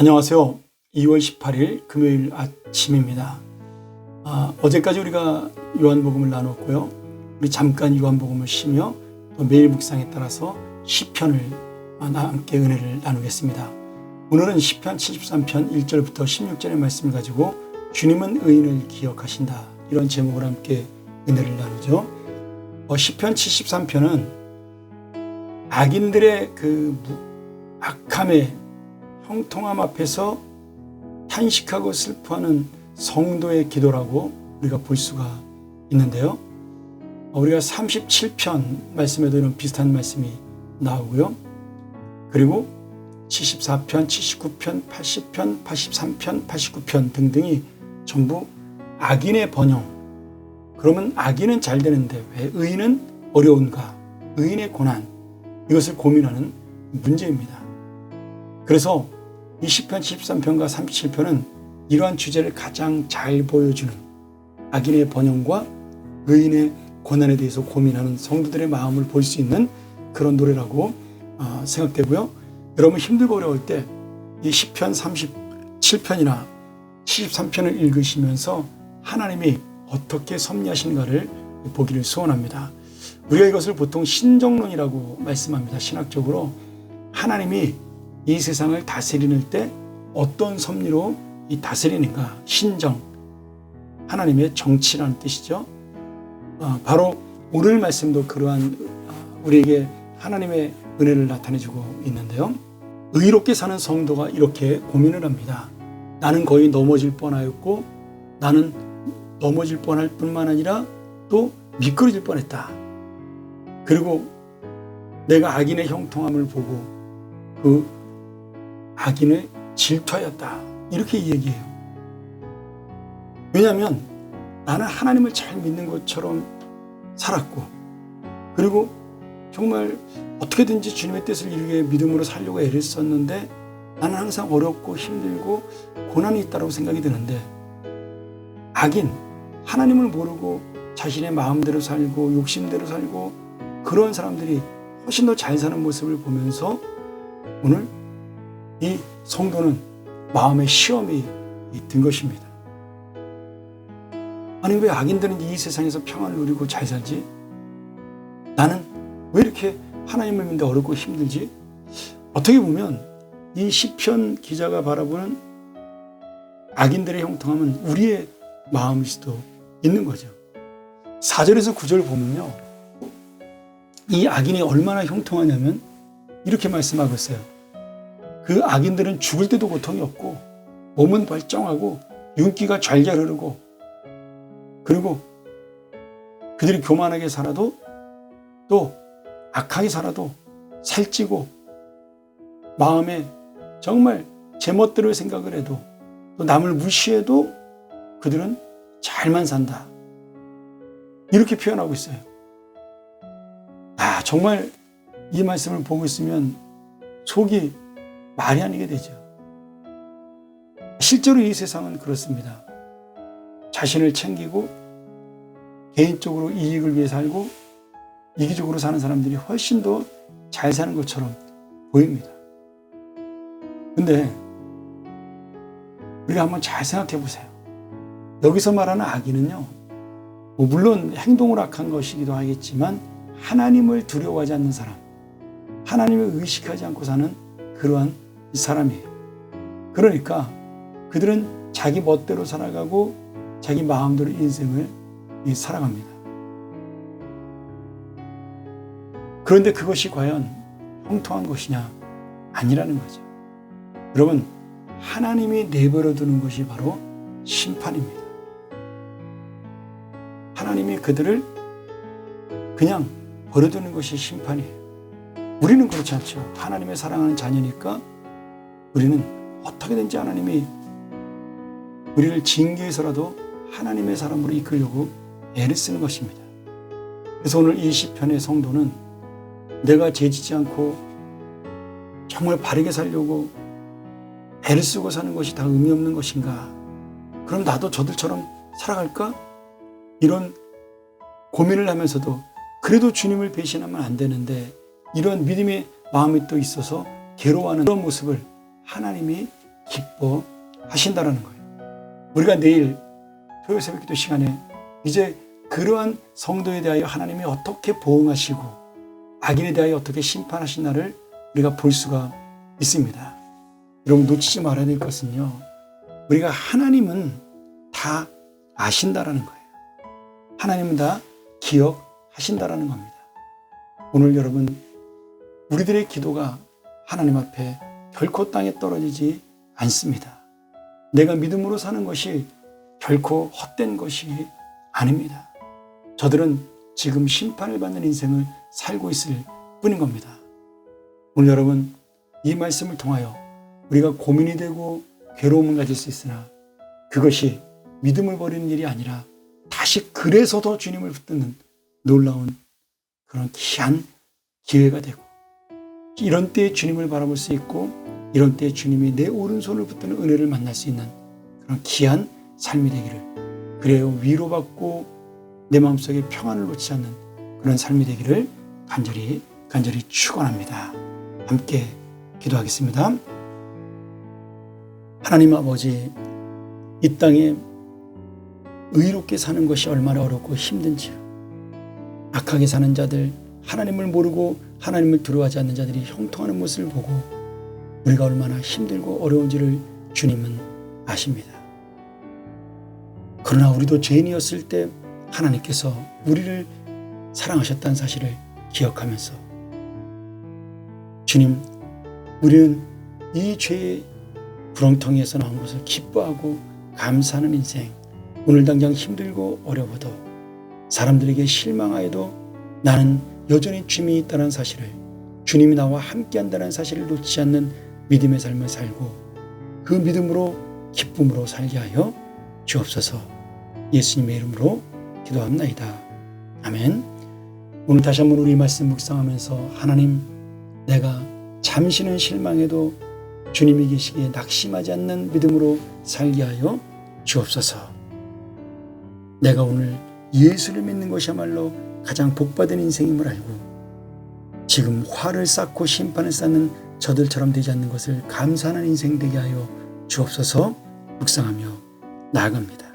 안녕하세요. 2월 18일 금요일 아침입니다. 아, 어제까지 우리가 요한복음을 나눴고요. 우리 잠깐 요한복음을 쉬며 또 매일 묵상에 따라서 시편을 아, 함께 은혜를 나누겠습니다. 오늘은 시편 73편 1절부터 16절의 말씀을 가지고 주님은 의인을 기억하신다 이런 제목을 함께 은혜를 나누죠. 어, 시편 73편은 악인들의 그 무- 악함에 형통함 앞에서 탄식하고 슬퍼하는 성도의 기도라고 우리가 볼 수가 있는데요. 어, 우리가 37편 말씀에도 이런 비슷한 말씀이 나오고요. 그리고 74편, 79편, 80편, 83편, 89편 등등이 전부 악인의 번영. 그러면 악인은 잘 되는데 왜 의인은 어려운가? 의인의 고난. 이것을 고민하는 문제입니다. 그래서 이 시편 73편과 37편은 이러한 주제를 가장 잘 보여주는 악인의 번영과 의인의 고난에 대해서 고민하는 성도들의 마음을 볼 수 있는 그런 노래라고 어, 생각되고요. 여러분 힘들고 어려울 때이 시편 37편이나 73편을 읽으시면서 하나님이 어떻게 섭리하신가를 보기를 소원합니다. 우리가 이것을 보통 신정론이라고 말씀합니다. 신학적으로 하나님이 이 세상을 다스리는 때 어떤 섭리로 이 다스리는가 신정 하나님의 정치라는 뜻이죠. 어, 바로 오늘 말씀도 그러한 어, 우리에게 하나님의 은혜를 나타내주고 있는데요. 의롭게 사는 성도가 이렇게 고민을 합니다. 나는 거의 넘어질 뻔하였고 나는 넘어질 뻔할 뿐만 아니라 또 미끄러질 뻔했다. 그리고 내가 악인의 형통함을 보고 그 악인을 질투하였다. 이렇게 얘기해요. 왜냐하면 나는 하나님을 잘 믿는 것처럼 살았고, 그리고 정말 어떻게든지 주님의 뜻을 이루게 믿음으로 살려고 애를 썼는데 나는 항상 어렵고 힘들고 고난이 있다고 생각이 드는데 악인, 하나님을 모르고 자신의 마음대로 살고 욕심대로 살고 그런 사람들이 훨씬 더 잘 사는 모습을 보면서 오늘 이 성도는 마음의 시험이 든 것입니다. 아니 왜 악인들은 이 세상에서 평안을 누리고 잘 살지? 나는 왜 이렇게 하나님을 믿는데 어렵고 힘들지? 어떻게 보면 이 시편 기자가 바라보는 악인들의 형통함은 우리의 마음일 수도 있는 거죠. 4절에서 9절 보면요. 이 악인이 얼마나 형통하냐면 이렇게 말씀하고 있어요. 그 악인들은 죽을 때도 고통이 없고 몸은 멀쩡하고 윤기가 잘잘 흐르고 그리고 그들이 교만하게 살아도 또 악하게 살아도 살찌고 마음에 정말 제멋대로 생각을 해도 또 남을 무시해도 그들은 잘만 산다. 이렇게 표현하고 있어요. 아, 정말 이 말씀을 보고 있으면 속이 말이 아니게 되죠. 실제로 이 세상은 그렇습니다. 자신을 챙기고 개인적으로 이익을 위해 살고 이기적으로 사는 사람들이 훨씬 더 잘 사는 것처럼 보입니다. 근데 우리가 한번 잘 생각해 보세요. 여기서 말하는 악인은요, 뭐 물론 행동을 악한 것이기도 하겠지만 하나님을 두려워하지 않는 사람, 하나님을 의식하지 않고 사는 그러한 사람이에요. 그러니까 그들은 자기 멋대로 살아가고 자기 마음대로 인생을 살아갑니다. 그런데 그것이 과연 형통한 것이냐? 아니라는 거죠. 여러분, 하나님이 내버려 두는 것이 바로 심판입니다. 하나님이 그들을 그냥 버려두는 것이 심판이에요. 우리는 그렇지 않죠. 하나님의 사랑하는 자녀니까 우리는 어떻게든지 하나님이 우리를 징계해서라도 하나님의 사람으로 이끌려고 애를 쓰는 것입니다. 그래서 오늘 이 시편의 성도는 내가 죄지지 않고 정말 바르게 살려고 애를 쓰고 사는 것이 다 의미 없는 것인가? 그럼 나도 저들처럼 살아갈까? 이런 고민을 하면서도 그래도 주님을 배신하면 안 되는데 이런 믿음의 마음이 또 있어서 괴로워하는 그런 모습을 하나님이 기뻐하신다라는 거예요. 우리가 내일 토요 새벽 기도 시간에 이제 그러한 성도에 대하여 하나님이 어떻게 보응하시고 악인에 대하여 어떻게 심판하신 나를 우리가 볼 수가 있습니다. 여러분 놓치지 말아야 될 것은요. 우리가 하나님은 다 아신다라는 거예요. 하나님은 다 기억하신다라는 겁니다. 오늘 여러분 우리들의 기도가 하나님 앞에 결코 땅에 떨어지지 않습니다. 내가 믿음으로 사는 것이 결코 헛된 것이 아닙니다. 저들은 지금 심판을 받는 인생을 살고 있을 뿐인 겁니다. 오늘 여러분 이 말씀을 통하여 우리가 고민이 되고 괴로움을 가질 수 있으나 그것이 믿음을 버리는 일이 아니라 다시 그래서 더 주님을 붙드는 놀라운 그런 귀한 기회가 되고 이런 때에 주님을 바라볼 수 있고 이런 때에 주님이 내 오른손을 붙드는 은혜를 만날 수 있는 그런 귀한 삶이 되기를 그래요 위로받고 내 마음속에 평안을 놓지 않는 그런 삶이 되기를 간절히 간절히 축원합니다. 함께 기도하겠습니다. 하나님 아버지 이 땅에 의롭게 사는 것이 얼마나 어렵고 힘든지요. 악하게 사는 자들, 하나님을 모르고 하나님을 두려워하지 않는 자들이 형통하는 모습을 보고 우리가 얼마나 힘들고 어려운지를 주님은 아십니다. 그러나 우리도 죄인이었을 때 하나님께서 우리를 사랑하셨다는 사실을 기억하면서 주님, 우리는 이 죄의 구렁텅이에서 나온 것을 기뻐하고 감사하는 인생, 오늘 당장 힘들고 어려워도 사람들에게 실망하여도 나는 여전히 주님이 있다는 사실을 주님이 나와 함께 한다는 사실을 놓지 않는 믿음의 삶을 살고 그 믿음으로 기쁨으로 살게 하여 주옵소서 예수님의 이름으로 기도합나이다. 아멘. 오늘 다시 한번 우리 말씀 묵상하면서 하나님 내가 잠시는 실망해도 주님이 계시기에 낙심하지 않는 믿음으로 살게 하여 주옵소서. 내가 오늘 예수를 믿는 것이야말로 가장 복받은 인생임을 알고 지금 화를 쌓고 심판을 쌓는 저들처럼 되지 않는 것을 감사하는 인생 되게 하여 주옵소서 묵상하며 나아갑니다.